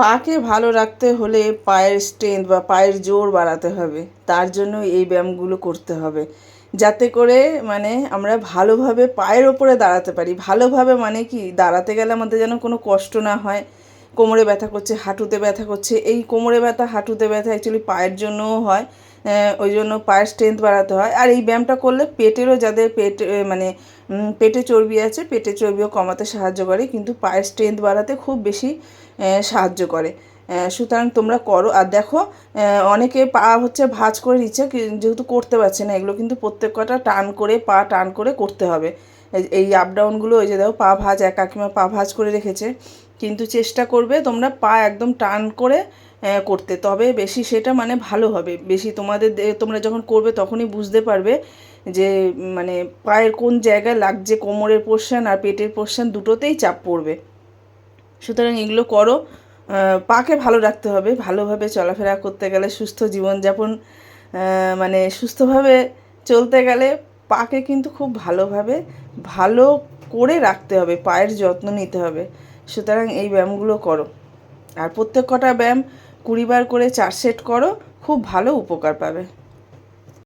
পাকে ভালো রাখতে হলে পায়ের স্ট্রেংথ বা পায়ের জোর বাড়াতে হবে। তার জন্য এই ব্যায়ামগুলো করতে হবে। যাতে করে মানে আমরা ভালোভাবে পায়ের ওপরে দাঁড়াতে পারি। ভালোভাবে মানে কি, দাঁড়াতে গেলে আমাদের যেন কোনো কষ্ট না হয়। কোমরে ব্যথা করছে, হাঁটুতে ব্যথা করছে। এই কোমরে ব্যথা, হাঁটুতে ব্যথা অ্যাকচুয়ালি পায়ের জন্যও হয় ওই জন্য পায়ের স্ট্রেংথ বাড়াতে হয়। আর এই ব্যায়ামটা করলে পেটেরও যাদের পেট মানে পেটে চর্বি আছে পেটে চর্বিও কমাতে সাহায্য করে, কিন্তু পায়ের স্ট্রেংথ বাড়াতে খুব বেশি সাহায্য করে। সুতরাং তোমরা করো। আর দেখো অনেকে পা হচ্ছে ভাঁজ করে নিচ্ছে যেহেতু করতে পারছে না, এগুলো কিন্তু প্রত্যেক কটা টান করে, পা টান করে করতে হবে। এই- এই আপ ডাউনগুলো ওই যে দেখো, পা ভাঁজ এক কাকিমা পা ভাঁজ করে রেখেছে। কিন্তু চেষ্টা করবে তোমরা পা একদম টান করে করতে। তবে বেশি সেটা মানে ভালো হবে। বেশি তোমাদের তোমরা যখন করবে তখনই বুঝতে পারবে যে মানে পায়ের কোন জায়গায় লাগছে কোমরের পোর্শন আর পেটের পোর্শন দুটোতেই চাপ পড়বে। সুতরাং এগুলো করো। পাকে ভালো রাখতে হবে। ভালোভাবে চলাফেরা করতে গেলে, সুস্থ জীবনযাপন মানে সুস্থভাবে চলতে গেলে পাকে কিন্তু খুব ভালোভাবে ভালো করে রাখতে হবে। পায়ের যত্ন নিতে হবে। সুতরাং এই ব্যায়ামগুলো করো। আর প্রত্যেক কটা ব্যায়াম কুড়ি বার করে চার সেট করো, খুব ভালো উপকার পাবে।